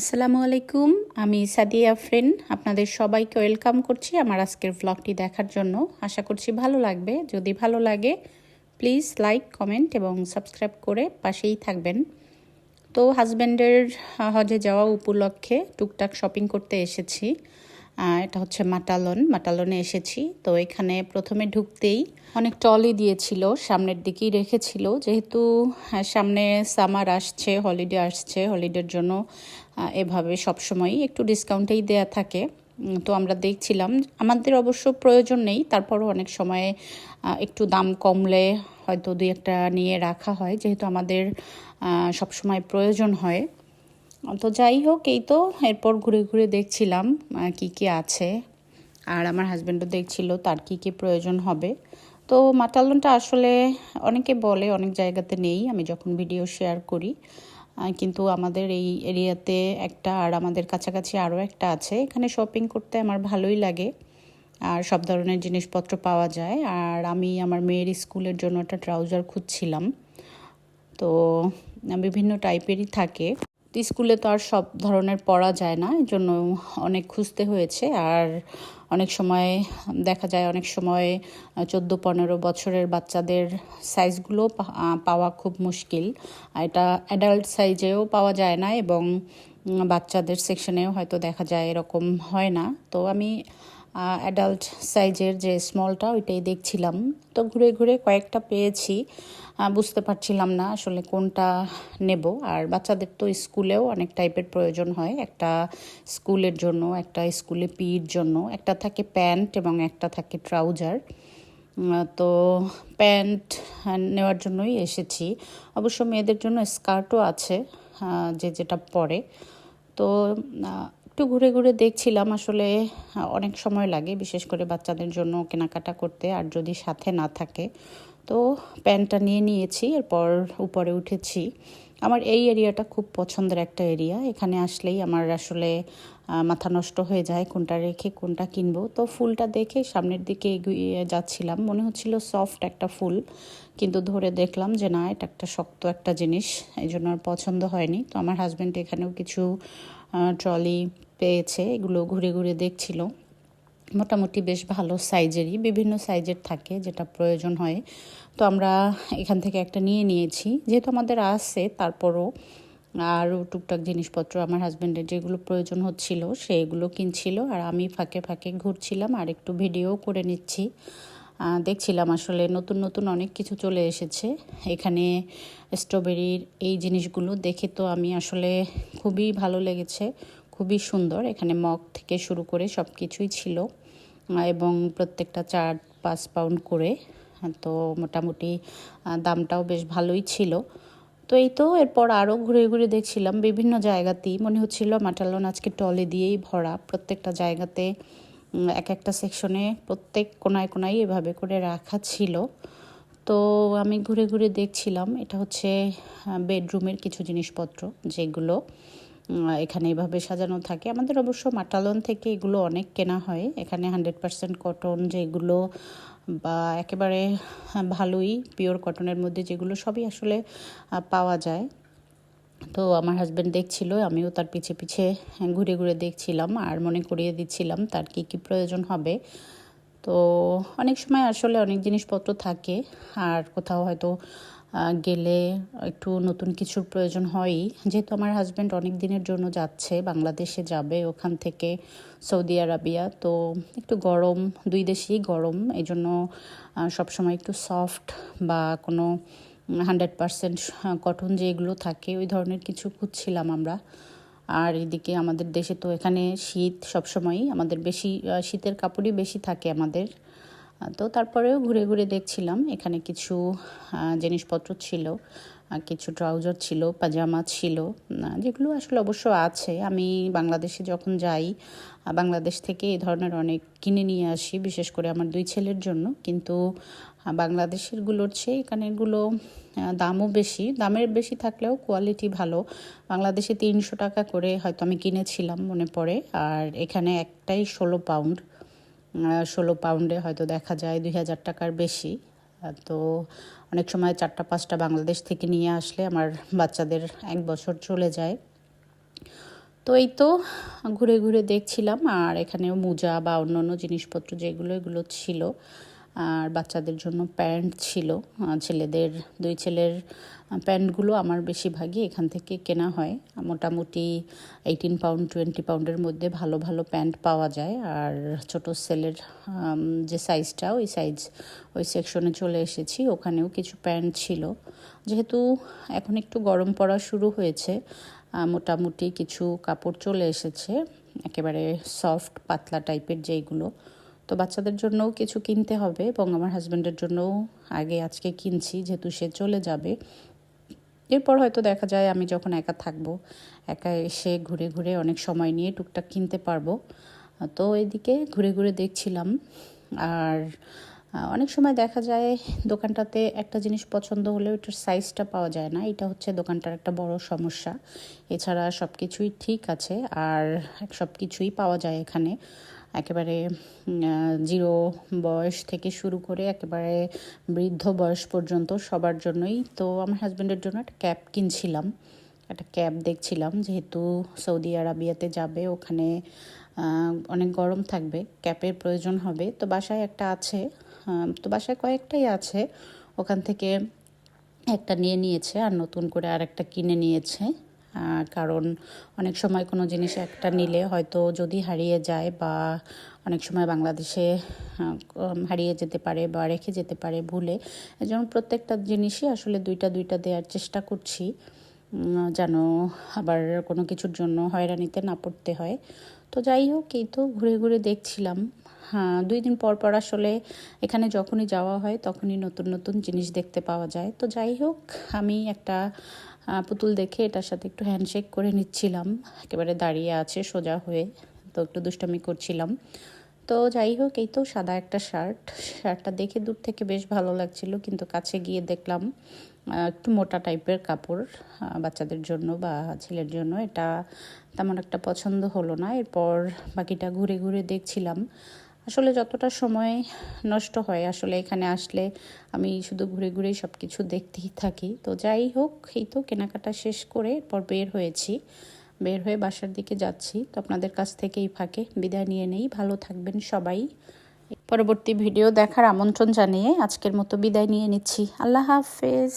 আসসালামু আলাইকুম, আমি সাদিয়া ফ্রেন। আপনাদের সবাইকে ওয়েলকাম করছি আমার আজকের ভ্লগটি দেখার জন্য। আশা করছি ভালো লাগবে। যদি ভালো লাগে প্লিজ লাইক কমেন্ট এবং সাবস্ক্রাইব করে পাশেই থাকবেন। তো হাজব্যান্ডের হজে যাওয়া উপলক্ষে টুকটাক শপিং করতে এসেছি। এটা হচ্ছে মাটালন। মাটালনে এসেছি। তো এখানে প্রথমে ঢুকতেই অনেক টলি দিয়েছিল, সামনের দিকেই রেখেছিল। যেহেতু সামনে সামার আসছে, হলিডে আসছে, হলিডের জন্য এভাবে সবসময়ই একটু ডিসকাউন্টেই দেয়া থাকে। তো আমরা দেখছিলাম, আমাদের অবশ্য প্রয়োজন নেই। তারপরও অনেক সময় একটু দাম কমলে হয়তো দুই একটা নিয়ে রাখা হয়, যেহেতু আমাদের সবসময় প্রয়োজন হয়। তো যাই হোক, এই তো এরপর ঘুরে ঘুরে দেখছিলাম কি কি আছে। আর আমার হাজব্যান্ডও দেখছিল তার কি কি প্রয়োজন হবে। তো মাটালনটা আসলে অনেকে বলে অনেক জায়গাতে নেই, আমি যখন ভিডিও শেয়ার করি। কিন্তু আমাদের এই এরিয়াতে একটা আর আমাদের কাছাকাছি আরও একটা আছে। এখানে শপিং করতে আমার ভালোই লাগে। আর সব ধরনের জিনিসপত্র পাওয়া যায়। আর আমি আমার মেয়ের স্কুলের জন্য একটা ট্রাউজার খুঁজছিলাম। তো বিভিন্ন টাইপেরই থাকে। স্কুলে তো আর সব ধরনের পড়া যায় না এই জন্য অনেক খুঁজতে হয়েছে। আর অনেক সময় দেখা যায়, অনেক সময় চোদ্দ পনেরো বছরের বাচ্চাদের সাইজগুলো পাওয়া খুব মুশকিল। এটা অ্যাডাল্ট সাইজেও পাওয়া যায় না এবং বাচ্চাদের সেকশনেও হয়তো দেখা যায় এরকম হয় না। তো আমি অ্যাডাল্ট সাইজের যে স্মলটা ওইটাই দেখছিলাম। তো ঘুরে ঘুরে কয়েকটা পেয়েছি। বুঝতে পারছিলাম না আসলে কোনটা নেব। আর বাচ্চাদের তো স্কুলেও অনেক টাইপের প্রয়োজন হয়। একটা স্কুলের জন্য, একটা স্কুলে পির জন্য। একটা থাকে প্যান্ট এবং একটা থাকে ট্রাউজার তো প্যান্ট নেওয়ার জন্যই এসেছি। অবশ্য মেয়েদের জন্য স্কার্টও আছে যে যেটা পরে। তো একটু ঘুরে ঘুরে দেখছিলাম, আসলে অনেক সময় লাগে, বিশেষ করে বাচ্চাদের জন্য কেনাকাটা করতে, আর যদি সাথে না থাকে, তো প্যান্টটা নিয়ে নিয়েছি, এরপর উপরে উঠেছি। আমার এই এরিয়াটা খুব পছন্দের একটা এরিয়া, এখানে আসলেই আমার আসলে মাথা নষ্ট হয়ে যায় কোনটা রেখে কোনটা কিনবো। তো ফুলটা দেখে সামনের দিকে এগিয়ে যাচ্ছিলাম, মনে হচ্ছিল সফট একটা ফুল, কিন্তু ধরে দেখলাম যে না, এটা একটা শক্ত একটা জিনিস এই জন্য আর পছন্দ হয়নি। তো আমার হাজব্যান্ড এখানেও কিছু ট্রলি পেয়েছে, এগুলো ঘুরে ঘুরে দেখছিল। মোটামুটি বেশ ভালো সাইজেরই, বিভিন্ন সাইজের থাকে যেটা প্রয়োজন হয়। তো আমরা এখান থেকে একটা নিয়ে নিয়েছি। যেহেতু আমাদের আছে, তারপরও আরও টুকটাক জিনিসপত্র আমার হাজব্যান্ডের যেগুলো প্রয়োজন হচ্ছিল, সেগুলো কিনছিল আর আমি ফাঁকে ফাঁকে ঘুরছিলাম আর একটু ভিডিও করে নিচ্ছি। দেখছিলাম আসলে নতুন নতুন অনেক কিছু চলে এসেছে। এখানে স্ট্রবেরির এই জিনিসগুলো দেখে তো আমি আসলে খুবই ভালো লেগেছে। খুবই সুন্দর। এখানে মগ থেকে শুরু করে সব কিছুই ছিল, এবং প্রত্যেকটা চার পাঁচ পাউন্ড করে, তো মোটামুটি দামটাও বেশ ভালোই ছিল। তো এই তো এরপর আরও ঘুরে ঘুরে দেখছিলাম বিভিন্ন জায়গাতেই। মনে হচ্ছিল মাটালন আজকে টলে দিয়েই ভরা। প্রত্যেকটা জায়গাতে এক একটা সেকশনে প্রত্যেক কোনায় কোনায় এভাবে করে রাখা ছিল। তো আমি ঘুরে ঘুরে দেখছিলাম, এটা হচ্ছে বেডরুমের কিছু জিনিসপত্র, যেগুলো এখানে এভাবে সাজানো থাকে। আমাদের অবশ্য মাটালন থেকে এগুলো অনেক কেনা হয়। এখানে হান্ড্রেড পারসেন্ট কটন যেগুলো বা একেবারে ভালোই পিওর কটনের মধ্যে যেগুলো সবই আসলে পাওয়া যায়। তো আমার হাজব্যান্ড দেখছিল, আমিও তার পিছে পিছে ঘুরে ঘুরে দেখছিলাম আর মনে করিয়ে দিচ্ছিলাম তার কি কি প্রয়োজন হবে। তো অনেক সময় আসলে অনেক জিনিসপত্র থাকে, আর কোথাও হয়তো গেলে একটু নতুন কিছুর প্রয়োজন হয়ই। যেহেতু আমার হাজব্যান্ড অনেক দিনের জন্য যাচ্ছে, বাংলাদেশে যাবে ওখান থেকে সৌদি আরবিয়া, তো একটু গরম, দুই দেশেই গরম এই জন্য সবসময় একটু সফট বা কোনো হান্ড্রেড পারসেন্ট কটন যেগুলো থাকে, ওই ধরনের কিছু খুঁজছিলাম আমরা। আর এদিকে আমাদের দেশে তো এখানে শীত সবসময়ই, আমাদের বেশি শীতের কাপড়ই বেশি থাকে আমাদের। তো তারপরেও ঘুরে ঘুরে দেখছিলাম। এখানে কিছু জিনিসপত্র ছিল কিছু ট্রাউজার ছিল, পাজামা ছিল যেগুলো আসলে অবশ্য আছে। আমি বাংলাদেশে যখন যাই বাংলাদেশ থেকে এই ধরনের অনেক কিনে নিয়ে আসি, বিশেষ করে আমার দুই ছেলের জন্য। কিন্তু বাংলাদেশেরগুলোর চেয়ে এখানেরগুলো দামও বেশি। দামের বেশি থাকলেও কোয়ালিটি ভালো। বাংলাদেশে তিনশো টাকা করে হয়তো আমি কিনেছিলাম, মনে পড়ে। আর এখানে একটাই ষোলো পাউন্ড ষোলো পাউন্ডে হয়তো দেখা যায় দুই হাজার টাকার বেশি। তো অনেক সময় চারটা, পাঁচটা বাংলাদেশ থেকে নিয়ে আসলে আমার বাচ্চাদের এক বছর চলে যায়। তো এই তো ঘুরে ঘুরে দেখছিলাম আর এখানেও মোজা বা অন্য অন্য জিনিসপত্র যেগুলো, এগুলো ছিল। আর বাচ্চাদের জন্য প্যান্ট ছিল। ছেলেদের, দুই ছেলের প্যান্টগুলো আমার বেশিরভাগই এখান থেকে কেনা হয়। মোটামুটি এইটিন পাউন্ড টোয়েন্টি পাউন্ডের মধ্যে ভালো ভালো প্যান্ট পাওয়া যায়। আর ছোট সেলের যে সাইজটা ওই সাইজ ওই সেকশনে চলে এসেছি। ওখানেও কিছু প্যান্ট ছিল। যেহেতু এখন একটু গরম পড়া শুরু হয়েছে মোটামুটি কিছু কাপড় চলে এসেছে। একেবারে সফট পাতলা টাইপের যেইগুলো তো বাচ্চাদের জন্যও কিছু কিনতে হবে এবং আমার হাজব্যান্ডের জন্যও আগে আজকে কিনছি, যেহেতু সে চলে যাবে। এরপর হয়তো দেখা যায় আমি যখন একা থাকব, একা এসে ঘুরে ঘুরে অনেক সময় নিয়ে টুকটাক কিনতে পারব। তো এদিকে ঘুরে ঘুরে দেখছিলাম। আর অনেক সময় দেখা যায় দোকানটাতে একটা জিনিস পছন্দ হলেও এটার সাইজটা পাওয়া যায় না। এটা হচ্ছে দোকানটার একটা বড় সমস্যা। এছাড়া সব কিছুই ঠিক আছে। আর সব কিছুই পাওয়া যায় এখানে। একেবারে জিরো বয়স থেকে শুরু করে একেবারে বৃদ্ধ বয়স পর্যন্ত সবার জন্যই। তো আমার হাজব্যান্ডের জন্য একটা ক্যাব কিনছিলাম, একটা ক্যাব দেখছিলাম। যেহেতু সৌদি আরবিয়াতে যাবে, ওখানে অনেক গরম থাকবে ক্যাপের প্রয়োজন হবে। তো বাসায় একটা আছে তো বাসায় কয়েকটাই আছে। ওখান থেকে একটা নিয়ে নিয়েছে আর নতুন করে আর একটা কিনে নিয়েছে। কারণ অনেক সময় কোনো জিনিস একটা নিলে হয়তো যদি হারিয়ে যায় বা অনেক সময় বাংলাদেশে হারিয়ে যেতে পারে বা রেখে যেতে পারে ভুলে, এজন্য প্রত্যেকটা জিনিসই আসলে দুইটা দুইটা দেওয়ার চেষ্টা করছি যেন আবার কোনো কিছুর জন্য হয়রানিতে না পড়তে হয়। তো যাই হোক, এই তো ঘুরে ঘুরে দেখছিলাম। হ্যাঁ দুই দিন পর পর আসলে এখানে যখনই যাওয়া হয় তখনই নতুন নতুন জিনিস দেখতে পাওয়া যায়। তো যাই হোক, আমি একটা পুতুল দেখে এটার সাথে একটু হ্যান্ডশেক করে নিচ্ছিলাম। একেবারে দাঁড়িয়ে আছে, সোজা হয়ে তো একটু দুষ্টামি করছিলাম। তো যাই হোক, এই তো সাদা একটা শার্ট শার্টটা দেখে দূর থেকে বেশ ভালো লাগছিল, কিন্তু কাছে গিয়ে দেখলাম একটু মোটা টাইপের কাপড় বাচ্চাদের জন্য বা ছেলের জন্য। এটা তেমন একটা পছন্দ হলো না। এরপর বাকিটা ঘুরে ঘুরে দেখছিলাম। আসলে যতটা সময় নষ্ট হয়, আসলে এখানে আসলে আমি শুধু ঘুরে ঘুরেই সব কিছু দেখতেই থাকি। তো যাই হোক, এই তো কেনাকাটা শেষ করে এরপর বের হয়েছি। বের হয়ে বাসার দিকে যাচ্ছি। তো আপনাদের কাছ থেকে এই ফাঁকে বিদায় নিয়ে নেই। ভালো থাকবেন সবাই। পরবর্তী ভিডিও দেখার আমন্ত্রণ জানিয়ে আজকের মতো বিদায় নিয়ে নিচ্ছি। আল্লাহ হাফেজ।